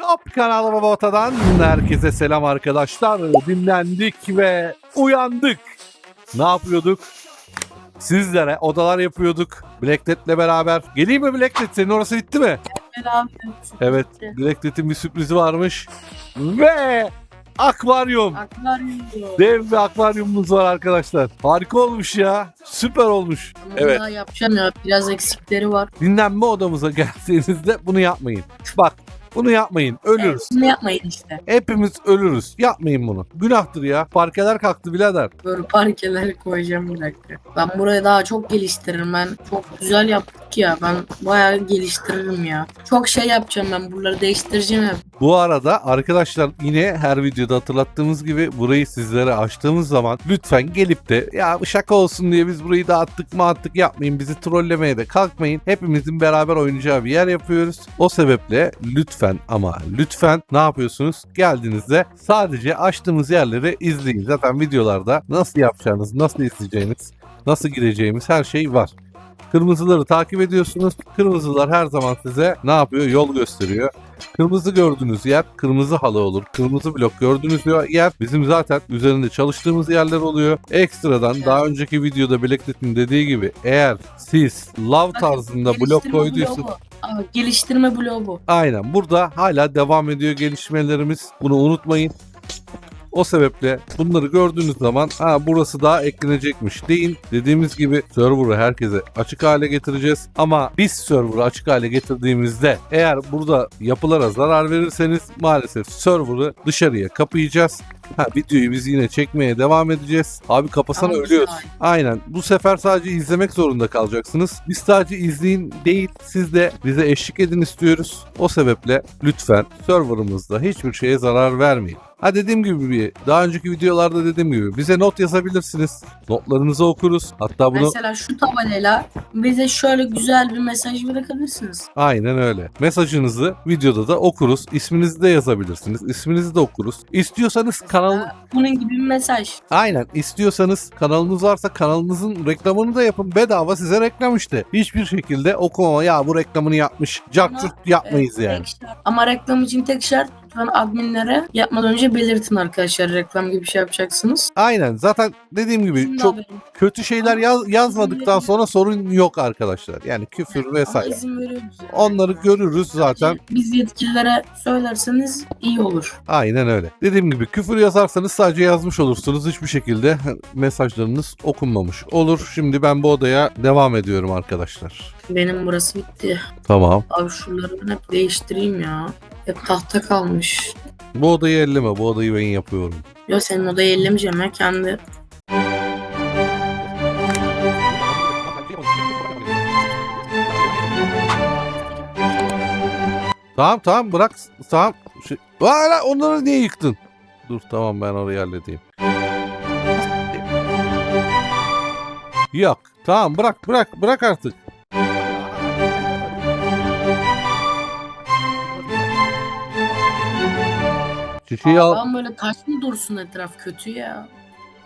Hop kanalıma Bota'dan herkese selam arkadaşlar. Dinlendik ve uyandık. Ne yapıyorduk? Sizlere odalar yapıyorduk. Blacklet'le beraber. Geleyim mi Blacklet? Senin orası bitti mi? Beraber. Evet. Blacklet'in bir sürprizi varmış. Ve akvaryum. Akvaryum. Dev bir akvaryumumuz var arkadaşlar. Harika olmuş ya. Süper olmuş. Bunu Evet. Daha yapacağım ya. Biraz eksikleri var. Dinlenme odamıza geldiğinizde bunu yapmayın. Bak bunu yapmayın. Ölürüz. Evet, bunu yapmayın işte. Hepimiz ölürüz. Yapmayın bunu. Günahtır ya. Parkeler kalktı birader. Böyle parkeler koyacağım bir dakika. Ben burayı daha çok geliştiririm. Ben çok güzel ya. Ben bayağı geliştiririm ya. Çok şey yapacağım ben. Buraları değiştireceğim hep. Bu arada arkadaşlar yine her videoda hatırlattığımız gibi burayı sizlere açtığımız zaman lütfen gelip de ya şaka olsun diye biz burayı dağıttık mı attık yapmayın. Bizi trollemeye de kalkmayın. Hepimizin beraber oynayacağı bir yer yapıyoruz. O sebeple lütfen ama lütfen ne yapıyorsunuz? Geldiğinizde sadece açtığımız yerleri izleyin. Zaten videolarda nasıl yapacağınız, nasıl izleyeceğiniz, nasıl gireceğimiz her şey var. Kırmızıları takip ediyorsunuz. Kırmızılar her zaman size ne yapıyor? Yol gösteriyor. Kırmızı gördüğünüz yer kırmızı halı olur. Kırmızı blok gördüğünüz yer bizim zaten üzerinde çalıştığımız yerler oluyor. Ekstradan daha önceki videoda Blacklet'in dediği gibi eğer siz lav tarzında blok koyduysanız geliştirme bloğu bu. Aynen burada hala devam ediyor gelişmelerimiz. Bunu unutmayın. O sebeple bunları gördüğünüz zaman ha burası daha eklenecekmiş deyin. Dediğimiz gibi server'ı herkese açık hale getireceğiz. Ama biz server'ı açık hale getirdiğimizde eğer burada yapılara zarar verirseniz maalesef server'ı dışarıya kapayacağız. Ha videoyu biz yine çekmeye devam edeceğiz. Abi kapasana ölüyoruz. güzel. Aynen. Bu sefer sadece izlemek zorunda kalacaksınız. Biz sadece izleyin değil, siz de bize eşlik edin istiyoruz. O sebeple lütfen serverımızda hiçbir şeye zarar vermeyin. Ha dediğim gibi bir daha önceki videolarda dediğim gibi bize not yazabilirsiniz. Notlarınızı okuruz. Hatta bunu Mesela şu tabelayla bize şöyle güzel bir mesaj bırakabilirsiniz. aynen öyle. Mesajınızı videoda da okuruz. İsminizi de yazabilirsiniz. İsminizi de okuruz. İstiyorsanız kanal Bunun gibi bir mesaj. Aynen istiyorsanız kanalınız varsa kanalınızın reklamını da yapın. Bedava size reklam işte. Hiçbir şekilde okuma ya bu reklamını yapmış. Curt yapmayız Evet, yani. tek şart. Ama reklam için tek şart lütfen adminlere yapmadan önce belirtin arkadaşlar reklam gibi bir şey yapacaksınız. Aynen zaten dediğim gibi de çok haberin- kötü şeyler yaz, yazmadıktan sonra sorun yok arkadaşlar. Yani küfür Ama vesaire. izin veriyoruz. yani. Onları görürüz zaten. Biz yetkililere söylerseniz iyi olur. Aynen öyle. Dediğim gibi küfür yazarsanız sadece yazmış olursunuz. Hiçbir şekilde mesajlarınız okunmamış olur. Şimdi ben bu odaya devam ediyorum arkadaşlar. Benim burası bitti. Tamam. Abi şuraları ben hep değiştireyim ya. Hep tahta kalmış. Bu odayı elleme. Bu odayı ben yapıyorum. Ya senin odayı ellemeyeceğim ya kendi. Tamam tamam bırak tamam. Şey, Hala onları niye yıktın? Dur tamam ben orayı halledeyim. Yok tamam bırak bırak bırak artık. Şişeyi al. Aa, böyle taş mı dursun etraf kötü ya.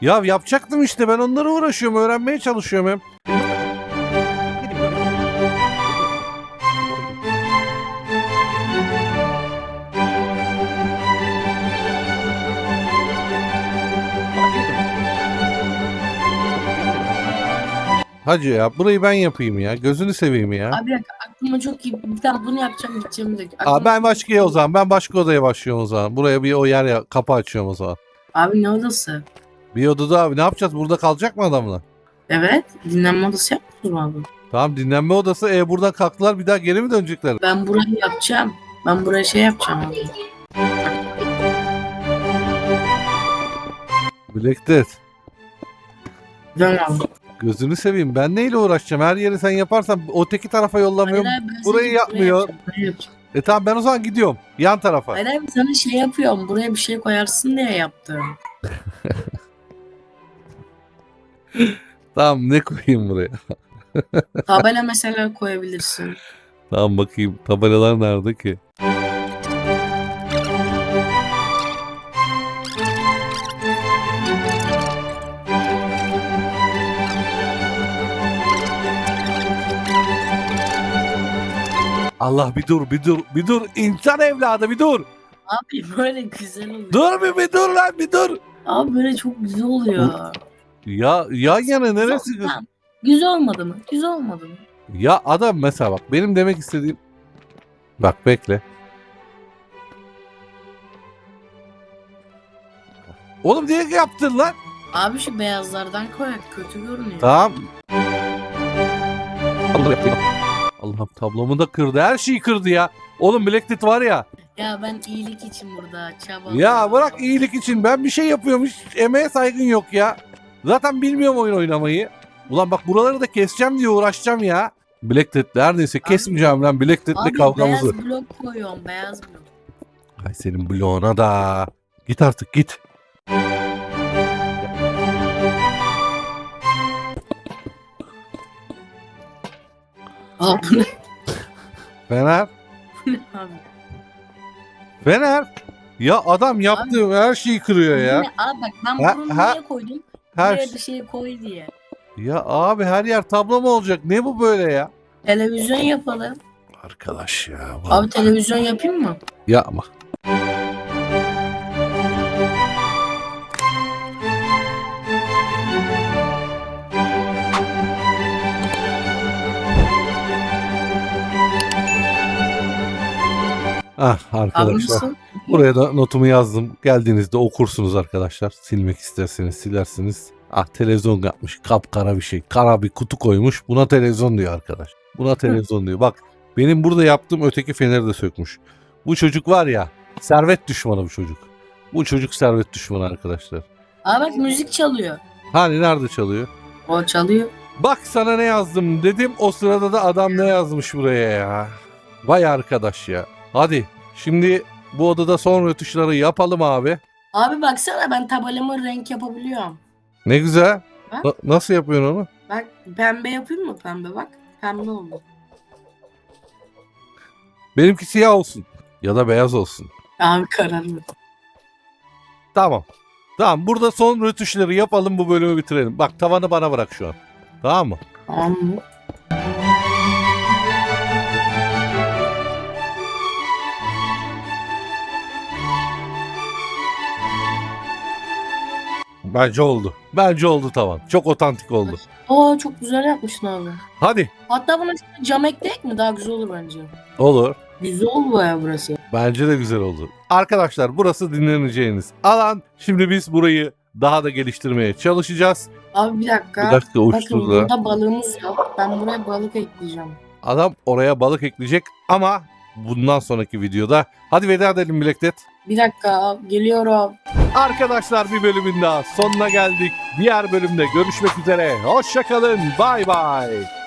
Ya yapacaktım işte ben onlara uğraşıyorum öğrenmeye çalışıyorum hem. Hacı ya burayı ben yapayım ya. Gözünü seveyim ya. Abi bir dakika aklıma çok iyi bir tane bunu yapacağım gideceğim bir dakika. Aa, Aklıma ben başka o zaman. Ben başka odaya başlıyorum o zaman. Buraya bir o yer ya, kapı açıyorum o zaman. Abi ne odası? Bir odada abi ne yapacağız? Burada kalacak mı adamla? Evet dinlenme odası yapmıyoruz mu abi? Tamam dinlenme odası. E buradan kalktılar bir daha geri mi dönecekler? Ben burayı yapacağım. Ben buraya şey yapacağım abi. Black Death. Dön abi. Gözünü seveyim. Ben neyle uğraşacağım? Her yeri sen yaparsan öteki tarafa yollamıyorum. Hayır abi, ben burayı sadece buraya yapmıyor. yapacağım, buraya yapacağım. E tamam ben o zaman gidiyorum. Yan tarafa. Hayır abi sana şey yapıyorum. Buraya bir şey koyarsın diye yaptım. Tamam ne koyayım buraya? Tabela mesela koyabilirsin. Tamam bakayım. Tabelalar nerede ki? Allah bir dur bir dur bir dur insan evladı bir dur. Abi böyle güzel oluyor. Dur bir bir dur lan bir dur. Abi böyle çok güzel oluyor. Ya yan yana neresi? Tamam. Güzel olmadı mı? Güzel olmadı mı? Ya adam mesela bak benim demek istediğim Bak bekle. Oğlum niye yaptın lan? Abi şu beyazlardan koyak kötü görünüyor. Tamam. Allah'ım tablomu da kırdı. Her şeyi kırdı ya. Oğlum Blacklit var ya. Ya ben iyilik için burada çaba. Ya bırak iyilik için. Ben bir şey yapıyormuş. Emeğe saygın yok ya. Zaten bilmiyorum oyun oynamayı. Ulan bak buraları da keseceğim diye uğraşacağım ya. Blacklit neredeyse kesmeyeceğim lan Blacklit'le Abi kavgamızı. beyaz blok koyuyorum beyaz blok. Ay senin bloğuna da. Git artık git. Ne Fener. abi? Fener. Ya adam yaptığı her şeyi kırıyor ya. Bu ne? Abi bak ben Ha- bunu ha- niye koydum? Her Buraya bir şey koy diye. Ya abi her yer tablo mu olacak? Ne bu böyle ya? Televizyon yapalım. Arkadaş ya. Abi televizyon yapayım mı? Yapma. Ah arkadaşlar. Buraya da notumu yazdım. Geldiğinizde okursunuz arkadaşlar. Silmek isterseniz silersiniz. Ah televizyon yapmış. Kapkara bir şey. Kara bir kutu koymuş. Buna televizyon diyor arkadaş. Buna televizyon diyor. Bak benim burada yaptığım öteki feneri de sökmüş. Bu çocuk var ya servet düşmanı bu çocuk. Bu çocuk servet düşmanı arkadaşlar. Abi bak müzik çalıyor. Hani nerede çalıyor? O çalıyor. Bak sana ne yazdım dedim. O sırada da adam ne yazmış buraya ya. Vay arkadaş ya. Hadi şimdi bu odada son rötuşları yapalım abi. Abi baksana ben tabelamı renk yapabiliyorum. Ne güzel. Na- nasıl yapıyorsun onu? Bak pembe yapayım mı pembe bak. Pembe oldu. Benimki siyah olsun. Ya da beyaz olsun. Abi kararlı. Tamam. Tamam burada son rötuşları yapalım bu bölümü bitirelim. Bak tavanı bana bırak şu an. Tamam mı? Tamam mı? Bence oldu. Bence oldu tavan. Çok otantik oldu. Aa çok güzel yapmışsın abi. Hadi. Hatta buna şöyle cam ekleyek mi? Daha güzel olur bence. Olur. Güzel oldu baya burası. Bence de güzel oldu. Arkadaşlar burası dinleneceğiniz alan. Şimdi biz burayı daha da geliştirmeye çalışacağız. Abi bir dakika. Bir dakika Bakın uçtu da. burada balığımız yok. Ben buraya balık ekleyeceğim. Adam oraya balık ekleyecek ama bundan sonraki videoda. Hadi veda edelim Blacklet. Bir dakika geliyorum. Arkadaşlar bir bölümün daha sonuna geldik. Diğer bölümde görüşmek üzere. Hoşçakalın. Bay bay.